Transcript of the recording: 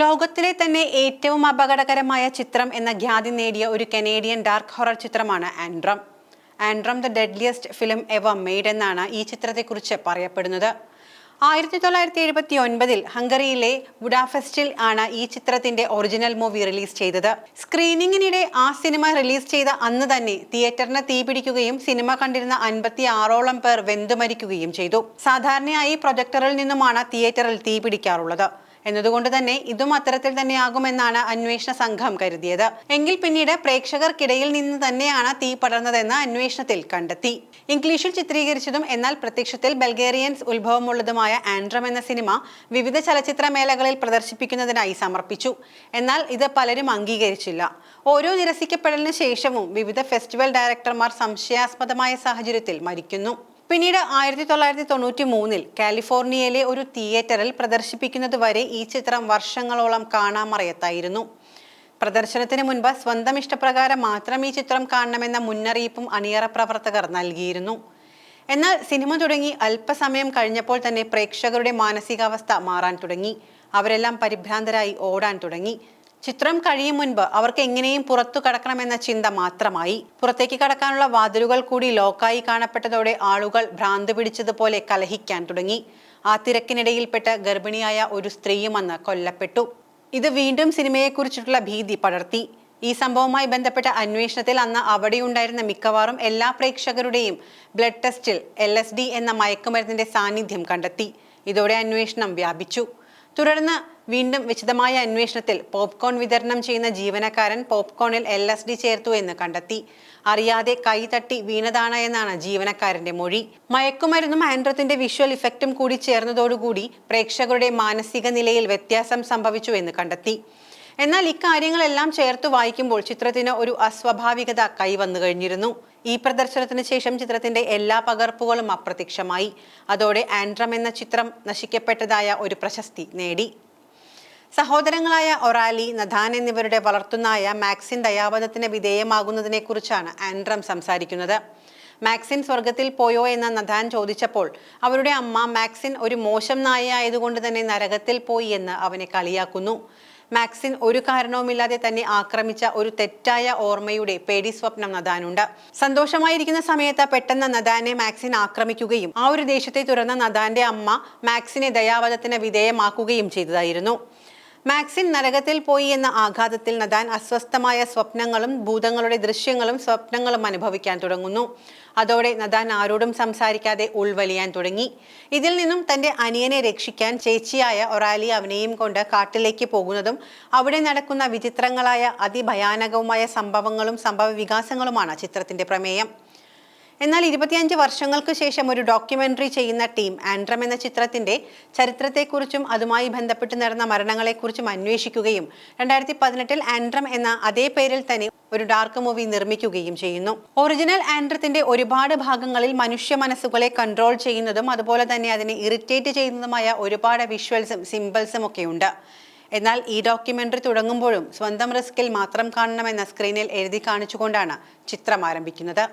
ലോകത്തിലെ തന്നെ ഏറ്റവും അപകടകരമായ ചിത്രം എന്ന ഖ്യാതി നേടിയ ഒരു കനേഡിയൻ ഡാർക്ക് ഹൊറർ ചിത്രമാണ് Antrum. Antrum the deadliest film ever made എന്നാണ് ഈ ചിത്രത്തെക്കുറിച്ച് പറയപ്പെടുന്നത്. ആയിരത്തി തൊള്ളായിരത്തി എഴുപത്തി ഒൻപതിൽ ഹംഗറിയിലെ ബുഡാഫെസ്റ്റിൽ ആണ് ഈ ചിത്രത്തിന്റെ ഒറിജിനൽ മൂവി റിലീസ് ചെയ്തത്. സ്ക്രീനിങ്ങിനിടെ ആ സിനിമ റിലീസ് ചെയ്ത അന്ന് തന്നെ തിയേറ്ററിന് തീപിടിക്കുകയും സിനിമ കണ്ടിരുന്ന അൻപത്തി ആറോളം പേർ വെന്തുമരിക്കുകയും ചെയ്തു. സാധാരണയായി പ്രൊജക്ടറിൽ നിന്നുമാണ് തിയേറ്ററിൽ തീ പിടിക്കാറുള്ളത്. എന്നതുകൊണ്ട് തന്നെ ഇതും അത്തരത്തിൽ തന്നെയാകുമെന്നാണ് അന്വേഷണ സംഘം കരുതിയത്. എങ്കിൽ പിന്നീട് പ്രേക്ഷകർക്കിടയിൽ നിന്ന് തന്നെയാണ് തീ പടർന്നതെന്ന് അന്വേഷണത്തിൽ കണ്ടെത്തി. ഇംഗ്ലീഷിൽ ചിത്രീകരിച്ചതും എന്നാൽ പ്രത്യക്ഷത്തിൽ ബൾഗേറിയൻസ് ഉത്ഭവമുള്ളതുമായ ആൻഡ്രം എന്ന സിനിമ വിവിധ ചലച്ചിത്ര മേളകളിൽ പ്രദർശിപ്പിക്കുന്നതിനായി സമർപ്പിച്ചു. എന്നാൽ ഇത് പലരും അംഗീകരിച്ചില്ല. ഓരോ നിരസിക്കപ്പെടലിന് ശേഷവും വിവിധ ഫെസ്റ്റിവൽ ഡയറക്ടർമാർ സംശയാസ്പദമായ സാഹചര്യത്തിൽ മരിക്കുന്നു. പിന്നീട് ആയിരത്തി തൊള്ളായിരത്തി തൊണ്ണൂറ്റി മൂന്നിൽ കാലിഫോർണിയയിലെ ഒരു തിയേറ്ററിൽ പ്രദർശിപ്പിക്കുന്നത് വരെ ഈ ചിത്രം വർഷങ്ങളോളം കാണാമറയത്തായിരുന്നു. പ്രദർശനത്തിന് മുൻപ് സ്വന്തം ഇഷ്ടപ്രകാരം മാത്രം ഈ ചിത്രം കാണണമെന്ന മുന്നറിയിപ്പും അണിയറ പ്രവർത്തകർ നൽകിയിരുന്നു. എന്നാൽ സിനിമ തുടങ്ങി അല്പസമയം കഴിഞ്ഞപ്പോൾ തന്നെ പ്രേക്ഷകരുടെ മാനസികാവസ്ഥ മാറാൻ തുടങ്ങി. അവരെല്ലാം പരിഭ്രാന്തരായി ഓടാൻ തുടങ്ങി. ചിത്രം കഴിയും മുൻപ് അവർക്ക് എങ്ങനെയും പുറത്തു കടക്കണമെന്ന ചിന്ത മാത്രമായി. പുറത്തേക്ക് കടക്കാനുള്ള വാതിലുകൾ കൂടി ലോക്കായി കാണപ്പെട്ടതോടെ ആളുകൾ ഭ്രാന്ത് പിടിച്ചതുപോലെ കലഹിക്കാൻ തുടങ്ങി. ആ തിരക്കിനിടയിൽപ്പെട്ട് ഗർഭിണിയായ ഒരു സ്ത്രീയും അന്ന് കൊല്ലപ്പെട്ടു. ഇത് വീണ്ടും സിനിമയെക്കുറിച്ചിട്ടുള്ള ഭീതി പടർത്തി. ഈ സംഭവവുമായി ബന്ധപ്പെട്ട അന്വേഷണത്തിൽ അന്ന് അവിടെയുണ്ടായിരുന്ന മിക്കവാറും എല്ലാ പ്രേക്ഷകരുടെയും ബ്ലഡ് ടെസ്റ്റിൽ എൽ എന്ന മയക്കുമരുന്നിന്റെ സാന്നിധ്യം കണ്ടെത്തി. ഇതോടെ അന്വേഷണം വ്യാപിച്ചു. തുടർന്ന് വീണ്ടും വിശദമായ അന്വേഷണത്തിൽ പോപ്കോൺ വിതരണം ചെയ്യുന്ന ജീവനക്കാരൻ പോപ്കോണിൽ എൽ എസ് ഡി ചേർത്തു എന്ന് കണ്ടെത്തി. അറിയാതെ കൈ തട്ടി വീണതാണ് എന്നാണ് ജീവനക്കാരന്റെ മൊഴി. മയക്കുമരുന്നും ആൻഡ്രത്തിന്റെ വിഷ്വൽ ഇഫക്റ്റും കൂടി ചേർന്നതോടുകൂടി പ്രേക്ഷകരുടെ മാനസിക നിലയിൽ വ്യത്യാസം സംഭവിച്ചു എന്ന് കണ്ടെത്തി. എന്നാൽ ഇക്കാര്യങ്ങളെല്ലാം ചേർത്ത് വായിക്കുമ്പോൾ ചിത്രത്തിന് ഒരു അസ്വാഭാവികത കൈവന്നു കഴിഞ്ഞിരുന്നു. ഈ പ്രദർശനത്തിന് ശേഷം ചിത്രത്തിന്റെ എല്ലാ പകർപ്പുകളും അപ്രത്യക്ഷമായി. അതോടെ ആൻഡ്രം എന്ന ചിത്രം നശിക്കപ്പെട്ടതായ ഒരു പ്രശസ്തി നേടി. സഹോദരങ്ങളായ ഒറാലി നഥാൻ എന്നിവരുടെ വളർത്തുന്നായ മാക്സിൻ ദയാവധത്തിന് വിധേയമാകുന്നതിനെ കുറിച്ചാണ് ആൻഡ്രം സംസാരിക്കുന്നത്. മാക്സിൻ സ്വർഗത്തിൽ പോയോ എന്ന് നഥാൻ ചോദിച്ചപ്പോൾ അവരുടെ അമ്മ മാക്സിൻ ഒരു മോശം നായ ആയതുകൊണ്ട് തന്നെ നരകത്തിൽ പോയി എന്ന് അവനെ കളിയാക്കുന്നു. മാക്സിൻ ഒരു കാരണവുമില്ലാതെ തന്നെ ആക്രമിച്ച ഒരു തെറ്റായ ഓർമ്മയുടെ പേടി സ്വപ്നം നദാനുണ്ട്. സന്തോഷമായിരിക്കുന്ന സമയത്ത് പെട്ടെന്ന് നദാനെ മാക്സിൻ ആക്രമിക്കുകയും ആ ഒരു ദേഷ്യത്തെ തുറന്ന നദാന്റെ അമ്മ മാക്സിനെ ദയാവധത്തിന് വിധേയമാക്കുകയും ചെയ്തതായിരുന്നു. മാക്സിൻ നരകത്തിൽ പോയി എന്ന ആഘാതത്തിൽ നദാൻ അസ്വസ്ഥമായ സ്വപ്നങ്ങളും ഭൂതങ്ങളുടെ ദൃശ്യങ്ങളും സ്വപ്നങ്ങളും അനുഭവിക്കാൻ തുടങ്ങുന്നു. അതോടെ നദാൻ ആരോടും സംസാരിക്കാതെ ഉൾവലിയാൻ തുടങ്ങി. ഇതിൽ നിന്നും തന്റെ അനിയനെ രക്ഷിക്കാൻ ചേച്ചിയായ ഒറാലി അവനെയും കൊണ്ട് കാട്ടിലേക്ക് പോകുന്നതും അവിടെ നടക്കുന്ന വിചിത്രങ്ങളായ അതിഭയാനകവുമായ സംഭവങ്ങളും സംഭവ വികാസങ്ങളുമാണ് ചിത്രത്തിന്റെ പ്രമേയം. എന്നാൽ ഇരുപത്തിയഞ്ച് വർഷങ്ങൾക്ക് ശേഷം ഒരു ഡോക്യുമെന്ററി ചെയ്യുന്ന ടീം ആൻഡ്രം എന്ന ചിത്രത്തിന്റെ ചരിത്രത്തെക്കുറിച്ചും അതുമായി ബന്ധപ്പെട്ട് നടന്ന മരണങ്ങളെക്കുറിച്ചും അന്വേഷിക്കുകയും രണ്ടായിരത്തി പതിനെട്ടിൽ ആൻഡ്രം എന്ന അതേ പേരിൽ തന്നെ ഒരു ഡാർക്ക് മൂവി നിർമ്മിക്കുകയും ചെയ്യുന്നു. ഒറിജിനൽ ആൻഡ്രത്തിന്റെ ഒരുപാട് ഭാഗങ്ങളിൽ മനുഷ്യ മനസ്സുകളെ കൺട്രോൾ ചെയ്യുന്നതും അതുപോലെ തന്നെ അതിനെ ഇറിറ്റേറ്റ് ചെയ്യുന്നതുമായ ഒരുപാട് വിഷ്വൽസും സിമ്പിൾസും ഒക്കെ ഉണ്ട് എന്നാൽ ഈ ഡോക്യുമെന്ററി തുടങ്ങുമ്പോഴും സ്വന്തം റിസ്കിൽ മാത്രം കാണണമെന്ന സ്ക്രീനിൽ എഴുതി കാണിച്ചുകൊണ്ടാണ് ചിത്രം ആരംഭിക്കുന്നത്.